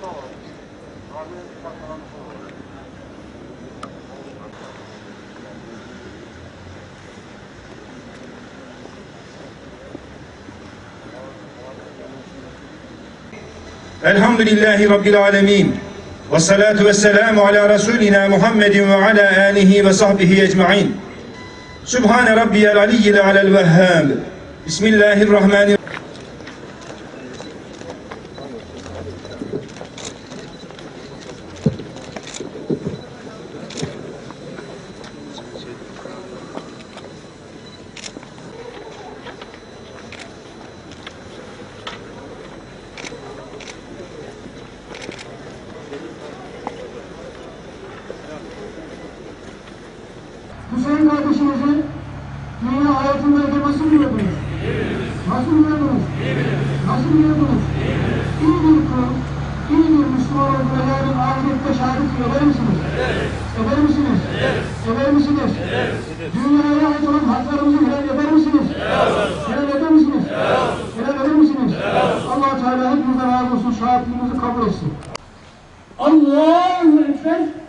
الحمد لله رب العالمين والصلاة والسلام على رسولنا محمد وعلى آله وصحبه أجمعين. سبحان ربي العلي على الوهاب. بسم الله الرحمن الرحيم Hüseyin kardeşimizin dünya hayatındayken nasıl biliyordunuz? Nasıl biliyordunuz? Nasıl biliyordunuz? İyi bir kul, iyi bir Müslüman olduğuna yarın ahirette şahit eder misiniz? Eder misiniz? Eder misiniz? Dünyaya ait olan haklarımızı helal eder misiniz? Helal eder misiniz? Helal eder misiniz? allah Teala hepinizden razı olsun, şahitliğinizi kabul etsin. Allahu Ekber.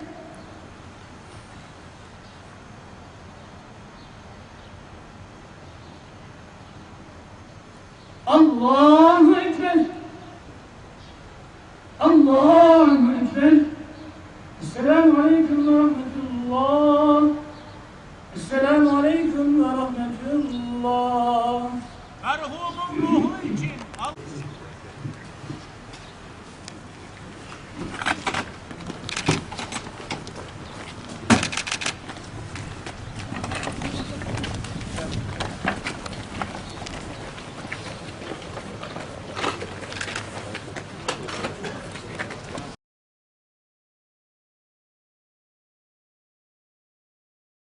Allahu Ekber. Allahu Ekber. Esselamu Aleyküm ve Rahmetullah. Esselamu Aleyküm ve Rahmetullah. Merhumun ruhu